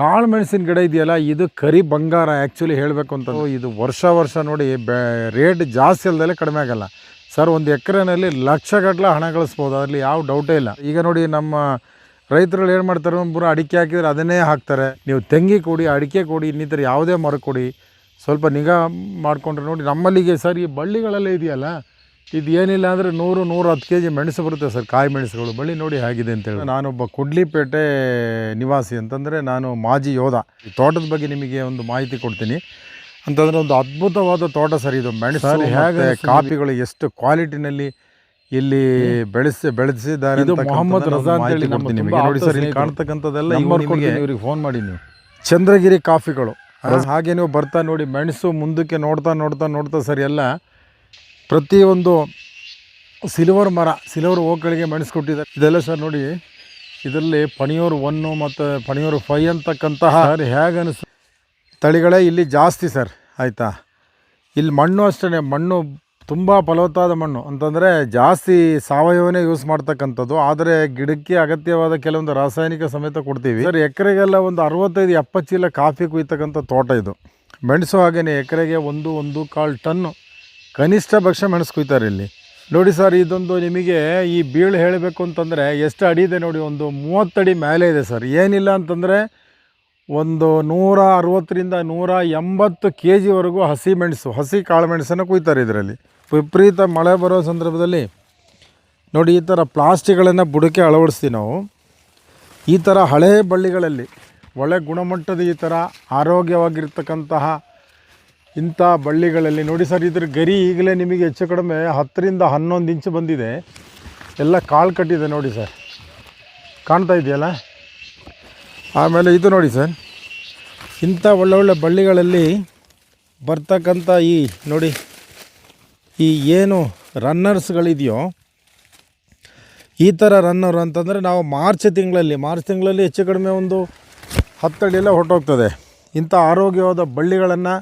ಕಾಳು ಮೆಣಸಿನ ಗಿಡ ಇದೆಯಲ್ಲ, ಇದು ಕರಿ ಬಂಗಾರ ಆ್ಯಕ್ಚುಲಿ ಹೇಳಬೇಕು ಅಂತ. ಇದು ವರ್ಷ ವರ್ಷ ನೋಡಿ ರೇಟ್ ಜಾಸ್ತಿ ಅಲ್ಲದಲ್ಲೇ ಕಡಿಮೆ ಆಗಲ್ಲ. ಸರ್, ಒಂದು ಎಕರೆನಲ್ಲಿ ಲಕ್ಷಗಟ್ಟಲೆ ಹಣ ಗಳಿಸ್ಬೋದು, ಅದರಲ್ಲಿ ಯಾವ ಡೌಟೇ ಇಲ್ಲ. ಈಗ ನೋಡಿ ನಮ್ಮ ರೈತರುಗಳು ಏನು ಮಾಡ್ತಾರೆ, ಪೂರ ಅಡಿಕೆ ಹಾಕಿದ್ರೆ ಅದನ್ನೇ ಹಾಕ್ತಾರೆ. ನೀವು ತೆಂಗಿ ಕೊಡಿ, ಅಡಿಕೆ ಕೊಡಿ, ಇನ್ನಿತರ ಯಾವುದೇ ಮರ ಕೊಡಿ, ಸ್ವಲ್ಪ ನಿಗಾ ಮಾಡಿಕೊಂಡ್ರೆ ನೋಡಿ ನಮ್ಮಲ್ಲಿಗೆ ಸರ್ ಈ ಬಳ್ಳಿಗಳಲ್ಲೇ ಇದೆಯಲ್ಲ ಇದು ಏನಿಲ್ಲ ಅಂದರೆ ನೂರು ನೂರು ಹತ್ತು ಕೆ ಜಿ ಮೆಣಸು ಬರುತ್ತೆ ಸರ್ ಕಾಯಿ ಮೆಣಸುಗಳು. ಬಳ್ಳಿ ನೋಡಿ ಹೇಗಿದೆ ಅಂತೇಳಿ ನಾನೊಬ್ಬ ಕುಡ್ಲಿಪೇಟೆ ನಿವಾಸಿ ಅಂತಂದರೆ ನಾನು ಮಾಜಿ ಯೋಧ. ಈ ತೋಟದ ಬಗ್ಗೆ ನಿಮಗೆ ಒಂದು ಮಾಹಿತಿ ಕೊಡ್ತೀನಿ. ಅಂತಂದರೆ ಒಂದು ಅದ್ಭುತವಾದ ತೋಟ ಸರ್ ಇದು. ಮೆಣಸು ಹೇಗೆ ಕಾಫಿಗಳು ಎಷ್ಟು ಕ್ವಾಲಿಟಿನಲ್ಲಿ ಇಲ್ಲಿ ಬೆಳೆಸಿ ಬೆಳೆಸಿದ್ದಾರೆ ಮೊಹಮ್ಮದ್ ರಜಾ ಅಂತೇಳಿ ಕೊಡ್ತೀನಿ ನಿಮಗೆ ನೋಡಿ ಸರ್ ಇಲ್ಲಿ. ಕಾಣ್ತಕ್ಕಂಥದ್ದೆಲ್ಲ ಇವ್ರಿಗೆ ಫೋನ್ ಮಾಡಿ ನೀವು. ಚಂದ್ರಗಿರಿ ಕಾಫಿಗಳು ಹಾಗೆ ನೀವು ಬರ್ತಾ ನೋಡಿ ಮೆಣಸು ಮುಂದಕ್ಕೆ ನೋಡ್ತಾ ನೋಡ್ತಾ ನೋಡ್ತಾ ಸರ್ ಎಲ್ಲ ಪ್ರತಿಯೊಂದು ಸಿಲ್ವರ್ ಮರ, ಸಿಲ್ವರ್ ಓಕ್ಗಳಿಗೆ ಮೆಣಸು ಕೊಟ್ಟಿದ್ದಾರೆ ಇದೆಲ್ಲ ಸರ್ ನೋಡಿ, ಇದರಲ್ಲಿ ಪಣಿಯೂರು ಒನ್ನು ಮತ್ತು ಪಣಿಯೂರು ಫೈವ್ ಅಂತಕ್ಕಂತಹ ಹೇಗೆ ಅನಿಸ್ ತಳಿಗಳೇ ಇಲ್ಲಿ ಜಾಸ್ತಿ ಸರ್, ಆಯಿತಾ? ಇಲ್ಲಿ ಮಣ್ಣು ಅಷ್ಟೇ ಮಣ್ಣು ತುಂಬ ಫಲವತ್ತಾದ ಮಣ್ಣು. ಅಂತಂದರೆ ಜಾಸ್ತಿ ಸಾವಯವನೇ ಯೂಸ್ ಮಾಡ್ತಕ್ಕಂಥದ್ದು. ಆದರೆ ಗಿಡಕ್ಕೆ ಅಗತ್ಯವಾದ ಕೆಲವೊಂದು ರಾಸಾಯನಿಕ ಸಮೇತ ಕೊಡ್ತೀವಿ. ಸರ್, ಎಕರೆಗೆಲ್ಲ ಒಂದು ಅರವತ್ತೈದು, ಎಪ್ಪತ್ತು ಚೀಲ ಕಾಫಿ ಕುಯ್ತಕ್ಕಂಥ ತೋಟ ಇದು. ಮೆಣಸು ಹಾಗೆಯೇ ಎಕರೆಗೆ ಒಂದು ಒಂದು ಕಾಲು ಟನ್ನು ಕನಿಷ್ಠ ಪಕ್ಷ ಮೆಣಸು ಕುಯ್ತಾರೆ ಇಲ್ಲಿ. ನೋಡಿ ಸರ್ ಇದೊಂದು ನಿಮಗೆ ಈ ಬೀಳು ಹೇಳಬೇಕು ಅಂತಂದರೆ ಎಷ್ಟು ಅಡಿ ಇದೆ ನೋಡಿ, ಒಂದು ಮೂವತ್ತಡಿ ಮೇಲೆ ಇದೆ ಸರ್ ಏನಿಲ್ಲ ಅಂತಂದರೆ ಒಂದು ನೂರ ಅರವತ್ತರಿಂದ ನೂರ ಎಂಬತ್ತು ಕೆ ಜಿವರೆಗೂ ಹಸಿ ಮೆಣಸು, ಹಸಿ ಕಾಳು ಮೆಣಸನ್ನು ಕುಯ್ತಾರೆ ಇದರಲ್ಲಿ. ವಿಪರೀತ ಮಳೆ ಬರೋ ಸಂದರ್ಭದಲ್ಲಿ ನೋಡಿ, ಈ ಥರ ಪ್ಲಾಸ್ಟಿಕ್ಗಳನ್ನು ಬುಡಕ್ಕೆ ಅಳವಡಿಸ್ತೀವಿ ನಾವು. ಈ ಥರ ಹಳೆ ಬಳ್ಳಿಗಳಲ್ಲಿ ಒಳ್ಳೆ ಗುಣಮಟ್ಟದ ಈ ಥರ ಆರೋಗ್ಯವಾಗಿರ್ತಕ್ಕಂತಹ ಇಂಥ ಬಳ್ಳಿಗಳಲ್ಲಿ ನೋಡಿ ಸರ್, ಇದ್ರ ಗರಿ ಈಗಲೇ ನಿಮಗೆ ಹೆಚ್ಚು ಕಡಿಮೆ ಹತ್ತರಿಂದ ಹನ್ನೊಂದು ಇಂಚು ಬಂದಿದೆ. ಎಲ್ಲ ಕಾಳು ಕಟ್ಟಿದೆ ನೋಡಿ ಸರ್. ಕಾಣ್ತಾ ಇದೆಯಲ್ಲ? ಆಮೇಲೆ ಇದು ನೋಡಿ ಸರ್. ಇಂಥ ಒಳ್ಳೊಳ್ಳೆ ಬಳ್ಳಿಗಳಲ್ಲಿ ಬರ್ತಕ್ಕಂಥ ಈ ನೋಡಿ, ಈ ಏನು ರನ್ನರ್ಸ್ಗಳಿದೆಯೋ, ಈ ಥರ ರನ್ನರ್ ಅಂತಂದರೆ ನಾವು ಮಾರ್ಚ್ ತಿಂಗಳಲ್ಲಿ ಮಾರ್ಚ್ ತಿಂಗಳಲ್ಲಿ ಹೆಚ್ಚು ಕಡಿಮೆ ಒಂದು ಹತ್ತಡಿ ಎಲ್ಲ ಹೊರಟೋಗ್ತದೆ. ಇಂಥ ಆರೋಗ್ಯವಾದ ಬಳ್ಳಿಗಳನ್ನು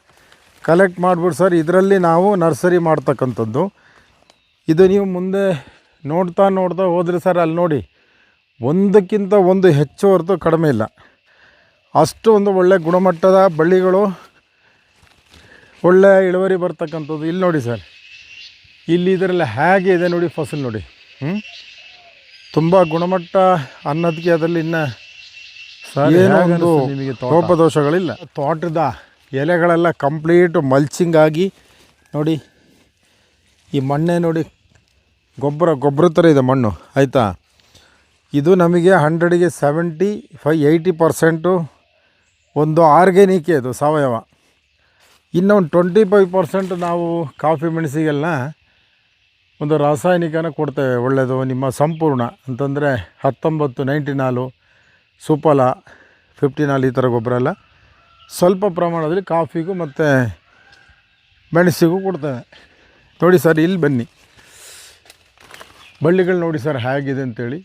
ಕಲೆಕ್ಟ್ ಮಾಡ್ಬಿಟ್ಟು ಸರ್. ಇದರಲ್ಲಿ ನಾವು ನರ್ಸರಿ ಮಾಡ್ತಕ್ಕಂಥದ್ದು. ಇದು ನೀವು ಮುಂದೆ ನೋಡ್ತಾ ನೋಡ್ತಾ ಹೋದರೆ ಸರ್ ಅಲ್ಲಿ ನೋಡಿ ಒಂದಕ್ಕಿಂತ ಒಂದು ಹೆಚ್ಚು ಹೊರತು ಕಡಿಮೆ ಇಲ್ಲ. ಅಷ್ಟು ಒಂದು ಒಳ್ಳೆ ಗುಣಮಟ್ಟದ ಬಳ್ಳಿಗಳು ಒಳ್ಳೆ ಇಳುವರಿ ಬರ್ತಕ್ಕಂಥದ್ದು ಇಲ್ಲಿ ನೋಡಿ ಸರ್. ಇಲ್ಲಿ ಇದರಲ್ಲಿ ಹೇಗೆ ಇದೆ ನೋಡಿ ಫಸಲು ನೋಡಿ. ಹ್ಞೂ ತುಂಬ ಗುಣಮಟ್ಟ ಅನ್ನೋದಕ್ಕೆ ಅದರಲ್ಲಿ ಇನ್ನು ಸರ್, ನಿಮಗೆ ತೋಟ? ಲೋಪದೋಷಗಳಿಲ್ಲ ತೋಟದ ಎಲೆಗಳೆಲ್ಲ ಕಂಪ್ಲೀಟ್ ಮಲ್ಚಿಂಗ್ ಆಗಿ ನೋಡಿ, ಈ ಮಣ್ಣೆ ನೋಡಿ ಗೊಬ್ಬರ ಗೊಬ್ಬರ ಥರ ಇದೆ ಮಣ್ಣು, ಆಯಿತಾ? ಇದು ನಮಗೆ ಹಂಡ್ರೆಡಿಗೆ ಸೆವೆಂಟಿ ಫೈ ಏಯ್ಟಿ ಪರ್ಸೆಂಟು ಒಂದು ಆರ್ಗ್ಯಾನಿಕ್ ಇದು ಸಾವಯವ. ಇನ್ನೊಂದು ಟ್ವೆಂಟಿ ಫೈವ್ ಪರ್ಸೆಂಟ್ ನಾವು ಕಾಫಿ ಮೆಣಸಿಗೆಲ್ಲ ಒಂದು ರಾಸಾಯನಿಕನ ಕೊಡ್ತೇವೆ ಒಳ್ಳೆಯದು ನಿಮ್ಮ ಸಂಪೂರ್ಣ. ಅಂತಂದರೆ ಹತ್ತೊಂಬತ್ತು ನೈಂಟಿ ಸುಪಲ ಫಿಫ್ಟಿ ನಾಲ್ ಈ ಥರ ಗೊಬ್ಬರ ಎಲ್ಲ. ಸ್ವಲ್ಪ ಪ್ರಮಾಣದಲ್ಲಿ ಕಾಫಿಗೂ ಮತ್ತು ಮೆಣಸಿಗೂ ಕೊಡ್ತೇವೆ. ನೋಡಿ ಸರ್, ಇಲ್ಲಿ ಬನ್ನಿ. ಬಳ್ಳಿಗಳು ನೋಡಿ ಸರ್, ಹೇಗಿದೆ ಅಂತೇಳಿ.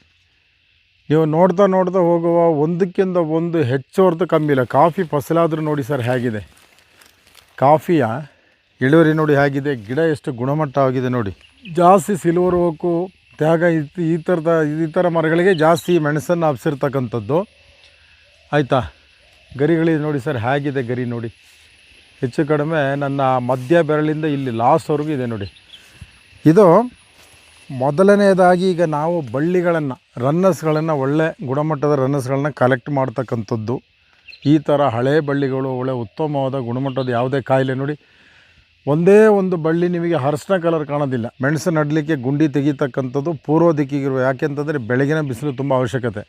ನೀವು ನೋಡ್ತಾ ನೋಡ್ತಾ ಹೋಗುವ ಒಂದಕ್ಕಿಂತ ಒಂದು ಹೆಚ್ಚು ಹೊರತು ಕಮ್ಮಿ ಇಲ್ಲ. ಕಾಫಿ ಫಸಲಾದರೂ ನೋಡಿ ಸರ್, ಹೇಗಿದೆ. ಕಾಫಿಯ ಇಳುವರಿ ನೋಡಿ ಹೇಗಿದೆ. ಗಿಡ ಎಷ್ಟು ಗುಣಮಟ್ಟವಾಗಿದೆ ನೋಡಿ. ಜಾಸ್ತಿ ಸಿಲ್ವರ್ ಹೋಕು ತ್ಯಾಗ ಈ ಥರದ ಈ ಥರ ಮರಗಳಿಗೆ ಜಾಸ್ತಿ ಮೆಣಸನ್ನು ಹಬ್ಸಿರ್ತಕ್ಕಂಥದ್ದು ಆಯಿತಾ? ಗರಿಗಳಿದೆ ನೋಡಿ ಸರ್, ಹೇಗಿದೆ ಗರಿ ನೋಡಿ. ಹೆಚ್ಚು ಕಡಿಮೆ ನನ್ನ ಮಧ್ಯ ಬೆರಳಿಂದ ಇಲ್ಲಿ ಲಾಸ್ಟ್ವರೆಗೂ ಇದೆ ನೋಡಿ. ಇದು ಮೊದಲನೆಯದಾಗಿ ಈಗ ನಾವು ಬಳ್ಳಿಗಳನ್ನು ರನ್ನರ್ಸ್ಗಳನ್ನು ಒಳ್ಳೆ ಗುಣಮಟ್ಟದ ರನ್ನರ್ಸ್ಗಳನ್ನ ಕಲೆಕ್ಟ್ ಮಾಡ್ತಕ್ಕಂಥದ್ದು. ಈ ಥರ ಹಳೆ ಬಳ್ಳಿಗಳು, ಒಳ್ಳೆ ಉತ್ತಮವಾದ ಗುಣಮಟ್ಟದ ಯಾವುದೇ ಕಾಯಿಲೆ ನೋಡಿ. ಒಂದೇ ಒಂದು ಬಳ್ಳಿ ನಿಮಗೆ ಹರ್ಸಿನ ಕಲರ್ ಕಾಣೋದಿಲ್ಲ. ಮೆಣಸು ನಡಲಿಕ್ಕೆ ಗುಂಡಿ ತೆಗಿತಕ್ಕಂಥದ್ದು ಪೂರ್ವ ದಿಕ್ಕಿಗಿರುವ ಯಾಕೆಂತಂದರೆ ಬೆಳಗಿನ ಬಿಸಿಲು ತುಂಬ ಅವಶ್ಯಕತೆ.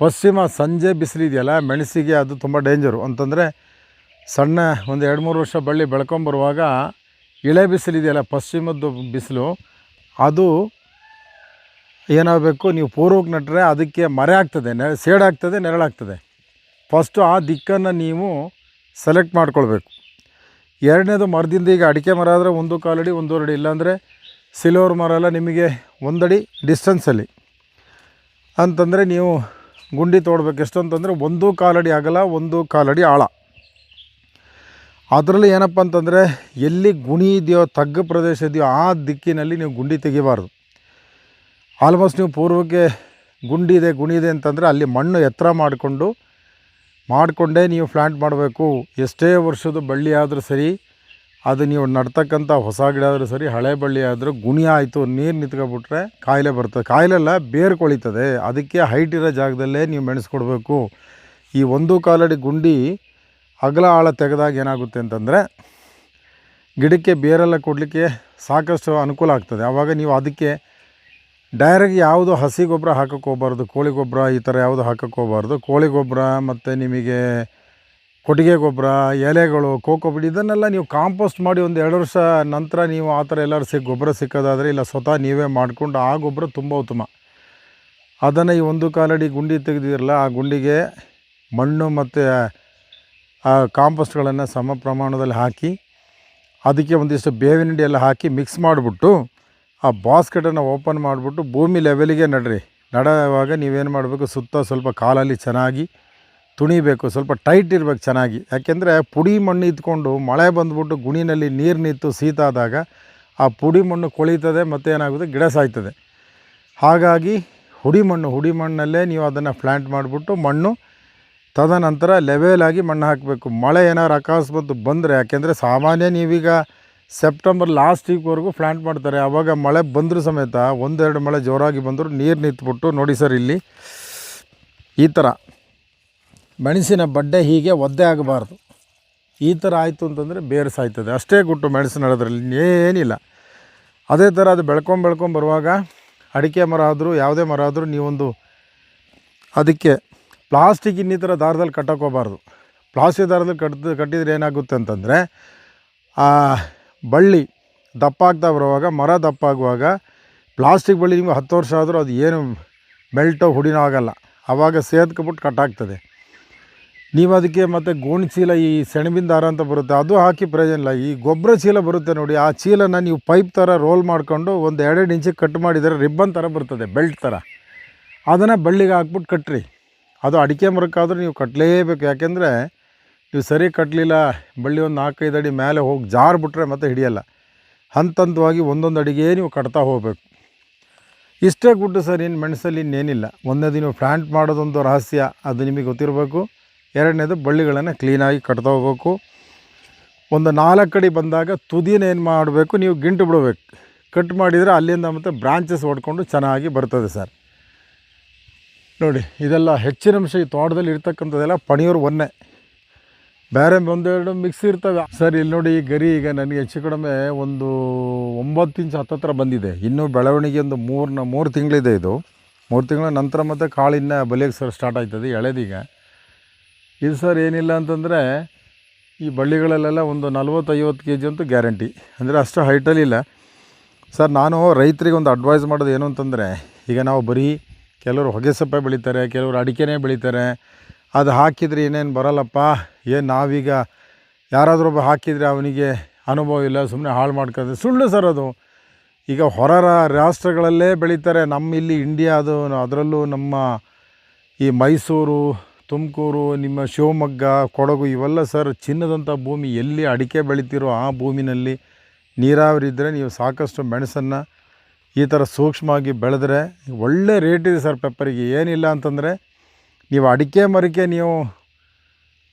ಪಶ್ಚಿಮ ಸಂಜೆ ಬಿಸಿಲಿದೆಯಲ್ಲ, ಮೆಣಸಿಗೆ ಅದು ತುಂಬ ಡೇಂಜರು. ಅಂತಂದರೆ ಸಣ್ಣ ಒಂದು ಎರಡು ಮೂರು ವರ್ಷ ಬಳ್ಳಿ ಬೆಳ್ಕೊಂಬರುವಾಗ ಇಳೆ ಬಿಸಿಲಿದೆಯಲ್ಲ, ಪಶ್ಚಿಮದ್ದು ಬಿಸಿಲು, ಅದು ಏನಾಗಬೇಕು, ನೀವು ಪೂರ್ವಕ್ಕೆ ನಟ್ಟರೆ ಅದಕ್ಕೆ ಮರೆ ಆಗ್ತದೆ ನೆ ಸೇಡಾಗ್ತದೆ ನೆರಳಾಗ್ತದೆ. ಫಸ್ಟು ಆ ದಿಕ್ಕನ್ನು ನೀವು ಸೆಲೆಕ್ಟ್ ಮಾಡ್ಕೊಳ್ಬೇಕು. ಎರಡನೇದು ಮರದಿಂದ ಈಗ ಅಡಿಕೆ ಮರ ಆದರೆ ಒಂದು ಕಾಲಡಿ ಒಂದೂವರೆ ಅಡಿ ಇಲ್ಲಾಂದರೆ ಸಿಲ್ವರ್ ಮರ ಎಲ್ಲ ನಿಮಗೆ ಒಂದಡಿ ಡಿಸ್ಟೆನ್ಸಲ್ಲಿ ಅಂತಂದರೆ ನೀವು ಗುಂಡಿ ತೋಡ್ಬೇಕು. ಎಷ್ಟು ಅಂತಂದರೆ ಒಂದು ಕಾಲಡಿ ಆಗಲ್ಲ, ಒಂದು ಕಾಲಡಿ ಆಳ. ಅದರಲ್ಲಿ ಏನಪ್ಪ ಅಂತಂದರೆ, ಎಲ್ಲಿ ಗುಣಿ ಇದೆಯೋ, ತಗ್ಗು ಪ್ರದೇಶ ಇದೆಯೋ, ಆ ದಿಕ್ಕಿನಲ್ಲಿ ನೀವು ಗುಂಡಿ ತೆಗಿಬಾರ್ದು. ಆಲ್ಮೋಸ್ಟ್ ನೀವು ಪೂರ್ವಕ್ಕೆ ಗುಂಡಿ ಇದೆ, ಗುಣಿ ಇದೆ ಅಂತಂದರೆ ಅಲ್ಲಿ ಮಣ್ಣು ಎತ್ತರ ಮಾಡಿಕೊಂಡು, ಮಾಡಿಕೊಂಡೇ ನೀವು ಪ್ಲ್ಯಾಂಟ್ ಮಾಡಬೇಕು. ಎಷ್ಟೇ ವರ್ಷದ ಬಳ್ಳಿ ಆದರೂ ಸರಿ ಅದು ನೀವು ನಡ್ತಕ್ಕಂಥ ಹೊಸ ಗಿಡ ಆದರೂ ಸರಿ, ಹಳೆ ಬಳ್ಳಿ ಆದರೂ ಗುಣಿ ಆಯಿತು, ನೀರು ನಿಂತ್ಕೊಬಿಟ್ರೆ ಕಾಯಿಲೆ ಬರ್ತದೆ. ಕಾಯಿಲೆಲ್ಲ ಬೇರು ಕೊಳಿತದೆ ಅದಕ್ಕೆ ಹೈಟ್ ಇರೋ ಜಾಗದಲ್ಲೇ ನೀವು ಮೆಣಸ್ಕೊಡ್ಬೇಕು. ಈ ಒಂದು ಕಾಲಡಿ ಗುಂಡಿ ಅಗಲ ಆಳ ತೆಗೆದಾಗ ಏನಾಗುತ್ತೆ ಅಂತಂದರೆ, ಗಿಡಕ್ಕೆ ಬೇರೆಲ್ಲ ಕೊಡಲಿಕ್ಕೆ ಸಾಕಷ್ಟು ಅನುಕೂಲ ಆಗ್ತದೆ. ಆವಾಗ ನೀವು ಅದಕ್ಕೆ ಡೈರೆಕ್ಟ್ ಯಾವುದು ಹಸಿ ಗೊಬ್ಬರ ಹಾಕೋಕ್ಕೆ ಹೋಗ್ಬಾರ್ದು, ಕೋಳಿ ಗೊಬ್ಬರ ಈ ಥರ ಯಾವುದು ಹಾಕೋಕ್ಕೆ ಹೋಗ್ಬಾರ್ದು. ಕೋಳಿ ಗೊಬ್ಬರ ಮತ್ತು ನಿಮಗೆ ಕೊಟ್ಟಿಗೆ ಗೊಬ್ಬರ, ಎಲೆಗಳು ಕೋಕೋಬಿಡಿ ಇದನ್ನೆಲ್ಲ ನೀವು ಕಾಂಪೋಸ್ಟ್ ಮಾಡಿ ಒಂದು ಎರಡು ವರ್ಷ ನಂತರ ನೀವು ಆ ಥರ ಎಲ್ಲರೂ ಸಿಕ್ಕ ಗೊಬ್ಬರ ಸಿಕ್ಕೋದಾದರೆ ಇಲ್ಲ ಸ್ವತಃ ನೀವೇ ಮಾಡಿಕೊಂಡು ಆ ಗೊಬ್ಬರ ತುಂಬ ಉತ್ತಮ. ಅದನ್ನು ಈ ಒಂದು ಕಾಲಡಿ ಗುಂಡಿ ತೆಗೆದಿರಲ್ಲ ಆ ಗುಂಡಿಗೆ ಮಣ್ಣು ಮತ್ತು ಆ ಕಾಂಪೋಸ್ಟ್ಗಳನ್ನು ಸಮ ಪ್ರಮಾಣದಲ್ಲಿ ಹಾಕಿ, ಅದಕ್ಕೆ ಒಂದಿಷ್ಟು ಬೇವಿನ ಎಲ್ಲ ಹಾಕಿ ಮಿಕ್ಸ್ ಮಾಡಿಬಿಟ್ಟು ಆ ಬಾಸ್ಕೆಟನ್ನು ಓಪನ್ ಮಾಡಿಬಿಟ್ಟು ಭೂಮಿ ಲೆವೆಲಿಗೆ ನಡ್ರಿ. ನಡೆಯುವಾಗ ನೀವೇನು ಮಾಡಬೇಕು, ಸುತ್ತ ಸ್ವಲ್ಪ ಕಾಲಲ್ಲಿ ಚೆನ್ನಾಗಿ ತುಣಿಬೇಕು, ಸ್ವಲ್ಪ ಟೈಟ್ ಇರಬೇಕು ಚೆನ್ನಾಗಿ. ಯಾಕೆಂದರೆ ಪುಡಿ ಮಣ್ಣು ಇದ್ಕೊಂಡು ಮಳೆ ಬಂದ್ಬಿಟ್ಟು ಗುಣಿನಲ್ಲಿ ನೀರು ನಿಂತು ಶೀತ ಆದಾಗ ಆ ಪುಡಿ ಮಣ್ಣು ಕೊಳೀತದೆ ಮತ್ತು ಏನಾಗುತ್ತೆ? ಗಿಡ ಸಾಯ್ತದೆ. ಹಾಗಾಗಿ ಹುಡಿ ಮಣ್ಣು, ಹುಡಿ ಮಣ್ಣಲ್ಲೇ ನೀವು ಅದನ್ನು ಪ್ಲ್ಯಾಂಟ್ ಮಾಡಿಬಿಟ್ಟು ಮಣ್ಣು ತದನಂತರ ಲೆವೆಲಾಗಿ ಮಣ್ಣು ಹಾಕಬೇಕು. ಮಳೆ ಏನಾರು ಅಕಸ್ಮಾತ್ ಬಂದರೆ, ಯಾಕೆಂದರೆ ಸಾಮಾನ್ಯ ನೀವೀಗ ಸೆಪ್ಟೆಂಬರ್ ಲಾಸ್ಟ್ ವೀಕ್ವರೆಗೂ ಪ್ಲ್ಯಾಂಟ್ ಮಾಡ್ತಾರೆ. ಆವಾಗ ಮಳೆ ಬಂದರೂ ಸಮೇತ ಒಂದೆರಡು ಮಳೆ ಜೋರಾಗಿ ಬಂದರೂ ನೀರು ನಿಂತ್ಬಿಟ್ಟು ನೋಡಿ ಸರ್ ಇಲ್ಲಿ ಈ ಥರ ಮೆಣಸಿನ ಬಡ್ಡೆ ಹೀಗೆ ಒದ್ದೆ ಆಗಬಾರ್ದು. ಈ ಥರ ಆಯಿತು ಅಂತಂದರೆ ಬೇರೆ ಸಾಯ್ತದೆ. ಅಷ್ಟೇ ಗುಟ್ಟು ಮೆಣಸಿನ ಅಡೋದ್ರಲ್ಲಿ ಏನಿಲ್ಲ ಅದೇ ಥರ ಅದು ಬೆಳ್ಕೊಂಡು ಬೆಳ್ಕೊಂಡು ಬರುವಾಗ ಅಡಿಕೆ ಮರ ಆದರೂ ಯಾವುದೇ ಮರ ಆದರೂ ನೀವೊಂದು ಅದಕ್ಕೆ ಪ್ಲಾಸ್ಟಿಕ್ ಇನ್ನಿತರ ದಾರದಲ್ಲಿ ಕಟ್ಟೋಕೋಬಾರ್ದು ಪ್ಲಾಸ್ಟಿಕ್ ದಾರದಲ್ಲಿ ಕಟ್ಟಿದ್ರೆ ಕಟ್ಟಿದರೆ ಏನಾಗುತ್ತೆ ಅಂತಂದರೆ ಆ ಬಳ್ಳಿ ದಪ್ಪ ಆಗ್ತಾ ಬರುವಾಗ, ಮರ ದಪ್ಪ ಆಗುವಾಗ ಪ್ಲಾಸ್ಟಿಕ್ ಬಳ್ಳಿ ನಿಮ್ಗೆ ಹತ್ತು ವರ್ಷ ಆದರೂ ಅದು ಏನು ಮೆಲ್ಟೋ ಹುಡಿನೋ ಆಗಲ್ಲ. ಆವಾಗ ಸೇದ್ಕೊಬಿಟ್ಟು ಕಟ್ಟಾಗ್ತದೆ. ನೀವು ಅದಕ್ಕೆ ಮತ್ತು ಗೋಣಿ ಚೀಲ ಈ ಸೆಣಬಿನ ದಾರ ಅಂತ ಬರುತ್ತೆ, ಅದು ಹಾಕಿ ಪ್ರಯೋಜನ ಇಲ್ಲ. ಈ ಗೊಬ್ಬರ ಚೀಲ ಬರುತ್ತೆ ನೋಡಿ, ಆ ಚೀಲನ ನೀವು ಪೈಪ್ ಥರ ರೋಲ್ ಮಾಡಿಕೊಂಡು ಒಂದು ಎರಡೆರಡು ಇಂಚಿಗೆ ಕಟ್ ಮಾಡಿದರೆ ರಿಬ್ಬನ್ ಥರ ಬರ್ತದೆ, ಬೆಲ್ಟ್ ಥರ ಅದನ್ನು ಬಳ್ಳಿಗೆ ಹಾಕ್ಬಿಟ್ಟು ಕಟ್ರಿ. ಅದು ಅಡಿಕೆ ಮರಕ್ಕಾದರೂ ನೀವು ಕಟ್ಟಲೇಬೇಕು ಯಾಕೆಂದರೆ ನೀವು ಸರಿ ಕಟ್ಟಲಿಲ್ಲ ಬಳ್ಳಿ ಒಂದು ನಾಲ್ಕೈದು ಅಡಿ ಮೇಲೆ ಹೋಗಿ ಜಾರು ಬಿಟ್ರೆ ಮತ್ತೆ ಹಿಡಿಯಲ್ಲ. ಹಂತ ಹಂತವಾಗಿ ಒಂದೊಂದು ಅಡಿಗೆ ನೀವು ಕಟ್ತಾ ಹೋಗಬೇಕು. ಇಷ್ಟೇ ಗುಡ್ಡು ಸರ್ ಇನ್ನು ಮೆಣಸಲ್ಲಿ ಇನ್ನೇನಿಲ್ಲ. ಒಂದೇ ನೀವು ಪ್ಲ್ಯಾಂಟ್ ಮಾಡೋದೊಂದು ರಹಸ್ಯ, ಅದು ನಿಮಗೆ ಗೊತ್ತಿರಬೇಕು. ಎರಡನೇದು ಬಳ್ಳಿಗಳನ್ನು ಕ್ಲೀನಾಗಿ ಕಟ್ತಾ ಹೋಗ್ಬೇಕು. ಒಂದು ನಾಲ್ಕು ಅಡಿ ಬಂದಾಗ ತುದಿನ ಏನು ಮಾಡಬೇಕು? ನೀವು ಗಿಂಟು ಬಿಡಬೇಕು. ಕಟ್ ಮಾಡಿದರೆ ಅಲ್ಲಿಂದ ಮತ್ತು ಬ್ರಾಂಚಸ್ ಹೊಡ್ಕೊಂಡು ಚೆನ್ನಾಗಿ ಬರ್ತದೆ ಸರ್. ನೋಡಿ, ಇದೆಲ್ಲ ಹೆಚ್ಚಿನ ಅಂಶ ಈ ತೋಟದಲ್ಲಿ ಇರ್ತಕ್ಕಂಥದ್ದೆಲ್ಲ ಪಣಿಯೋರು ಒಂದೇ ಬೇರೆ ಒಂದೆರಡು ಮಿಕ್ಸ್ ಇರ್ತವೆ. ಸರ್, ಇಲ್ಲಿ ನೋಡಿ ಈ ಗರಿ ಈಗ ನನಗೆ ಹೆಚ್ಚು ಕಡಿಮೆ ಒಂದು ಒಂಬತ್ತು ಇಂಚ್ ಹತ್ತತ್ರ ಬಂದಿದೆ. ಇನ್ನೂ ಬೆಳವಣಿಗೆ ಒಂದು ಮೂರು ಮೂರು ತಿಂಗಳಿದೆ ಇದು. ಮೂರು ತಿಂಗಳ ನಂತರ ಮತ್ತು ಕಾಳಿನ ಬಲಿಯಕ್ಕೆ ಸರ್ ಸ್ಟಾರ್ಟ್ ಆಯ್ತದೆ, ಎಳೆದೀಗ. ಇದು ಸರ್ ಏನಿಲ್ಲ ಅಂತಂದರೆ ಈ ಬಳ್ಳಿಗಳಲ್ಲೆಲ್ಲ ಒಂದು ನಲ್ವತ್ತೈವತ್ತು ಕೆ ಜಿ ಅಂತೂ ಗ್ಯಾರಂಟಿ. ಅಂದರೆ ಅಷ್ಟು ಹೈಟಲ್ಲಿ ಇಲ್ಲ. ಸರ್, ನಾನು ರೈತರಿಗೆ ಒಂದು ಅಡ್ವೈಸ್ ಮಾಡೋದು ಏನು ಅಂತಂದರೆ, ಈಗ ನಾವು ಬರೀ ಕೆಲವರು ಹೊಗೆಸೊಪ್ಪೆ ಬೆಳೀತಾರೆ, ಕೆಲವರು ಅಡಿಕೆನೇ ಬೆಳೀತಾರೆ. ಅದು ಹಾಕಿದರೆ ಏನೇನು ಬರಲ್ಲಪ್ಪ? ಏನು ನಾವೀಗ ಯಾರಾದರೂ ಒಬ್ಬ ಹಾಕಿದರೆ ಅವನಿಗೆ ಅನುಭವ ಇಲ್ಲ ಸುಮ್ಮನೆ ಹಾಳು ಮಾಡ್ಕೊಳ್ತಾರೆ ಸುಳ್ಳು ಸರ್ ಅದು. ಈಗ ಹೊರ ರಾಷ್ಟ್ರಗಳಲ್ಲೇ ಬೆಳೀತಾರೆ. ನಮ್ಮ ಇಲ್ಲಿ ಇಂಡಿಯಾ ಅದು, ಅದರಲ್ಲೂ ನಮ್ಮ ಈ ಮೈಸೂರು ತುಮಕೂರು, ನಿಮ್ಮ ಶಿವಮೊಗ್ಗ, ಕೊಡಗು ಇವೆಲ್ಲ ಸರ್ ಚಿನ್ನದಂಥ ಭೂಮಿ ಎಲ್ಲಿ ಅಡಿಕೆ ಬೆಳಿತೀರೋ ಆ ಭೂಮಿನಲ್ಲಿ ನೀರಾವರಿ ಇದ್ದರೆ ನೀವು ಸಾಕಷ್ಟು ಮೆಣಸನ್ನು ಈ ಥರ ಸೂಕ್ಷ್ಮವಾಗಿ ಬೆಳೆದ್ರೆ ಒಳ್ಳೆ ರೇಟ್ ಇದೆ ಸರ್ ಪೆಪ್ಪರಿಗೆ. ಏನಿಲ್ಲ ಅಂತಂದರೆ ನೀವು ಅಡಿಕೆ ಮರಕ್ಕೆ ನೀವು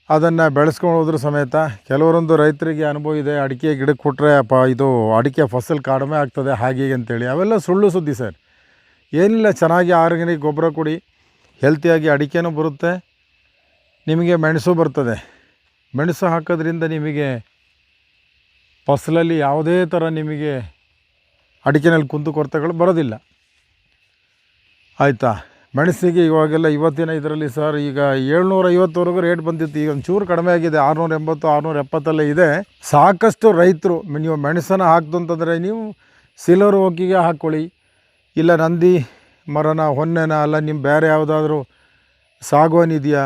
ಅದನ್ನು ಬೆಳೆಸ್ಕೊಂಡು ಹೋದ್ರೂ ಸಮೇತ ಕೆಲವರೊಂದು ರೈತರಿಗೆ ಅನುಭವ ಇದೆ, ಅಡಿಕೆ ಗಿಡಕ್ಕೆ ಕೊಟ್ಟರೆ ಪ ಇದು ಅಡಿಕೆ ಫಸಲು ಕಡಿಮೆ ಆಗ್ತದೆ, ಹೀಗೆ ಅಂತೇಳಿ. ಅವೆಲ್ಲ ಸುಳ್ಳು ಸುದ್ದಿ ಸರ್. ಏನಿಲ್ಲ, ಚೆನ್ನಾಗಿ ಆರ್ಗ್ಯಾನಿಕ್ ಗೊಬ್ಬರ ಕೊಡಿ ಹೆಲ್ತಿಯಾಗಿ ಅಡಿಕೆನೂ ಬರುತ್ತೆ. ನಿಮಗೆ ಮೆಣಸು ಬರ್ತದೆ. ಮೆಣಸು ಹಾಕೋದ್ರಿಂದ ನಿಮಗೆ ಫಸಲಲ್ಲಿ ಯಾವುದೇ ಥರ ನಿಮಗೆ ಅಡಿಕೆನಲ್ಲಿ ಕುಂದುಕೊರತೆಗಳು ಬರೋದಿಲ್ಲ. ಆಯಿತಾ? ಮೆಣಸಿಗೆ ಇವಾಗೆಲ್ಲ ಇವತ್ತಿನ ಇದರಲ್ಲಿ ಸರ್ ಈಗ ಏಳ್ನೂರ ಐವತ್ತವರೆಗೂ ರೇಟ್ ಬಂದಿತ್ತು. ಈಗ ಒಂಚೂರು ಕಡಿಮೆ ಆಗಿದೆ. ಆರುನೂರ ಎಂಬತ್ತು ಆರುನೂರ ಎಪ್ಪತ್ತಲ್ಲೇ ಇದೆ. ಸಾಕಷ್ಟು ರೈತರು ನೀವು ಮೆಣಸನ್ನು ಹಾಕ್ದು ಅಂತಂದರೆ ನೀವು ಸಿಲ್ವರ್ ಓಕಿಗೆ ಹಾಕ್ಕೊಳ್ಳಿ. ಇಲ್ಲ ನಂದಿ ಮರನ, ಹೊನ್ನೆನ, ಅಲ್ಲ ನಿಮ್ಮ ಬೇರೆ ಯಾವುದಾದ್ರೂ ಸಾಗುವಾನಿ ಇದೆಯಾ?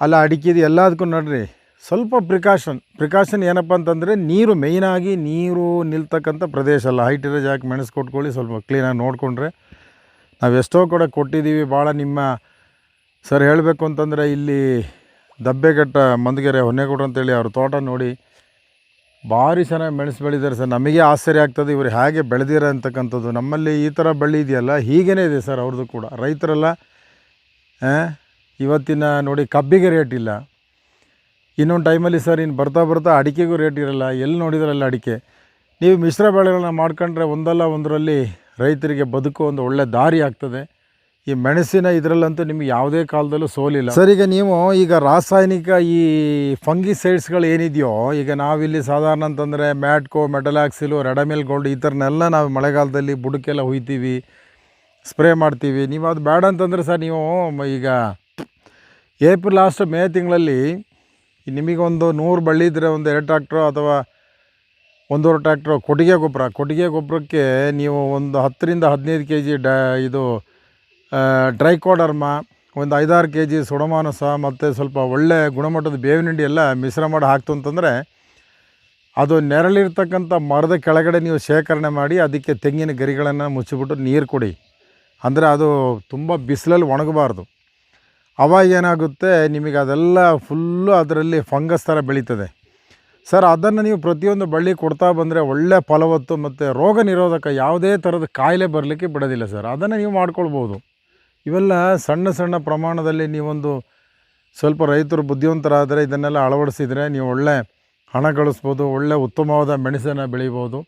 ಅಲ್ಲ ಅಡಿಕೆ ಇದೆಯಾ ಎಲ್ಲದಕ್ಕೂ ನೋಡ್ರಿ. ಸ್ವಲ್ಪ ಪ್ರಿಕಾಷನ್ ಪ್ರಿಕಾಷನ್ ಏನಪ್ಪ ಅಂತಂದರೆ, ನೀರು ಮೇಯ್ನಾಗಿ ನೀರು ನಿಲ್ತಕ್ಕಂಥ ಪ್ರದೇಶ ಅಲ್ಲ. ಹೈಟ್ ಇರೋ ಜಾಗಕ್ಕೆ ಮೆಣಸು ಕೊಟ್ಕೊಳ್ಳಿ, ಸ್ವಲ್ಪ ಕ್ಲೀನಾಗಿ ನೋಡಿಕೊಂಡ್ರೆ ನಾವು ಎಷ್ಟೋ ಕೂಡ ಕೊಟ್ಟಿದ್ದೀವಿ. ಭಾಳ ನಿಮ್ಮ ಸರ್ ಹೇಳಬೇಕು ಅಂತಂದರೆ, ಇಲ್ಲಿ ದಬ್ಬೆಘಟ್ಟ ಮಂದಗೆರೆ ಹೊನ್ನೇಗೌಡ್ರು ಅಂತೇಳಿ ಅವ್ರ ತೋಟ ನೋಡಿ ಭಾರಿ ಚೆನ್ನಾಗಿ ಮೆಣಸು ಬೆಳೆದಿದ್ದಾರೆ ಸರ್ ನಮಗೆ ಆಶ್ಚರ್ಯ ಆಗ್ತದೆ, ಇವರು ಹೇಗೆ ಬೆಳೆದಿರ ಅಂತಕ್ಕಂಥದ್ದು. ನಮ್ಮಲ್ಲಿ ಈ ಥರ ಬಳ್ಳಿ ಇದೆಯಲ್ಲ ಹೀಗೇ ಇದೆ ಸರ್ ಅವ್ರದ್ದು ಕೂಡ. ರೈತರೆಲ್ಲ ಇವತ್ತಿನ ನೋಡಿ ಕಬ್ಬಿಗೆ ರೇಟ್ ಇಲ್ಲ. ಇನ್ನೊಂದು ಟೈಮಲ್ಲಿ ಸರ್ ಇನ್ನು ಬರ್ತಾ ಬರ್ತಾ ಅಡಿಕೆಗೂ ರೇಟ್ ಇರಲ್ಲ. ಎಲ್ಲಿ ನೋಡಿದ್ರಲ್ಲ ಅಡಿಕೆ? ನೀವು ಮಿಶ್ರ ಬೆಳೆಗಳನ್ನ ಮಾಡ್ಕೊಂಡ್ರೆ ಒಂದಲ್ಲ ಒಂದರಲ್ಲಿ ರೈತರಿಗೆ ಬದುಕು ಒಂದು ಒಳ್ಳೆ ದಾರಿ ಆಗ್ತದೆ. ಈ ಮೆಣಸಿನ ಇದರಲ್ಲಂತೂ ನಿಮ್ಗೆ ಯಾವುದೇ ಕಾಲದಲ್ಲೂ ಸೋಲಿಲ್ಲ. ಸರ್, ಈಗ ನೀವು ಈಗ ರಾಸಾಯನಿಕ ಈ ಫಂಗಿಸೈಡ್ಸ್ಗಳು ಏನಿದೆಯೋ, ಈಗ ನಾವಿಲ್ಲಿ ಸಾಧಾರಣ ಅಂತಂದರೆ ಮ್ಯಾಟ್ಕೋ, ಮೆಟಲಾಕ್ಸಿಲು, ರೆಡಮಿಲ್ ಗೋಲ್ಡ್ ಈ ಥರನೆಲ್ಲ ನಾವು ಮಳೆಗಾಲದಲ್ಲಿ ಬುಡಕ್ಕೆಲ್ಲ ಹುಯ್ತೀವಿ, ಸ್ಪ್ರೇ ಮಾಡ್ತೀವಿ. ನೀವು ಅದು ಬೇಡ ಅಂತಂದರೆ ಸರ್, ನೀವು ಈಗ ಏಪ್ರಿಲ್ ಲಾಸ್ಟ್ ಮೇ ತಿಂಗಳಲ್ಲಿ ನಿಮಗೊಂದು ನೂರು ಬಳ್ಳಿ ಇದ್ದರೆ ಒಂದು ಎರಡು ಟ್ರ್ಯಾಕ್ಟ್ರು ಅಥವಾ ಒಂದೂವರೆ ಟ್ರ್ಯಾಕ್ಟ್ರು ಕೊಟ್ಟಿಗೆ ಗೊಬ್ಬರ, ಕೊಟ್ಟಿಗೆ ಗೊಬ್ಬರಕ್ಕೆ ನೀವು ಒಂದು ಹತ್ತರಿಂದ ಹದಿನೈದು ಕೆ ಜಿ ಡ ಇದು ಡ್ರೈಕೋಡರ್ಮ ಒಂದು ಐದಾರು ಕೆ ಜಿ ಸುಡಮಾನಸ ಮತ್ತು ಸ್ವಲ್ಪ ಒಳ್ಳೆ ಗುಣಮಟ್ಟದ ಬೇವಿನ ಹಿಂಡಿ ಎಲ್ಲ ಮಿಶ್ರ ಮಾಡಿ ಹಾಕ್ತು ಅಂತಂದರೆ ಅದು ನೆರಳಿರ್ತಕ್ಕಂಥ ಮರದ ಕೆಳಗಡೆ ನೀವು ಶೇಖರಣೆ ಮಾಡಿ ಅದಕ್ಕೆ ತೆಂಗಿನ ಗರಿಗಳನ್ನು ಮುಚ್ಚಿಬಿಟ್ಟು ನೀರು ಕೊಡಿ. ಅಂದರೆ ಅದು ತುಂಬ ಬಿಸಿಲಲ್ಲಿ ಒಣಗಬಾರ್ದು. ಅವಾಗ ಏನಾಗುತ್ತೆ? ನಿಮಗೆ ಅದೆಲ್ಲ ಫುಲ್ಲು ಅದರಲ್ಲಿ ಫಂಗಸ್ ಥರ ಬೆಳೀತದೆ. ಸರ್ ಅದನ್ನು ನೀವು ಪ್ರತಿಯೊಂದು ಬಳ್ಳಿ ಕೊಡ್ತಾ ಬಂದರೆ ಒಳ್ಳೆ ಫಲವತ್ತು ಮತ್ತು ರೋಗ ನಿರೋಧಕ ಯಾವುದೇ ಥರದ ಕಾಯಿಲೆ ಬರಲಿಕ್ಕೆ ಬಿಡೋದಿಲ್ಲ ಸರ್ ಅದನ್ನು ನೀವು ಮಾಡ್ಕೊಳ್ಬೋದು. ಇವೆಲ್ಲ ಸಣ್ಣ ಸಣ್ಣ ಪ್ರಮಾಣದಲ್ಲಿ ನೀವೊಂದು ಸ್ವಲ್ಪ ರೈತರು ಬುದ್ಧಿವಂತರಾದರೆ ಇದನ್ನೆಲ್ಲ ಅಳವಡಿಸಿದರೆ ನೀವು ಒಳ್ಳೆ ಹಣ ಗಳಿಸ್ಬೋದು ಒಳ್ಳೆ ಉತ್ತಮವಾದ ಮೆಣಸನ್ನು ಬೆಳಿಬೋದು.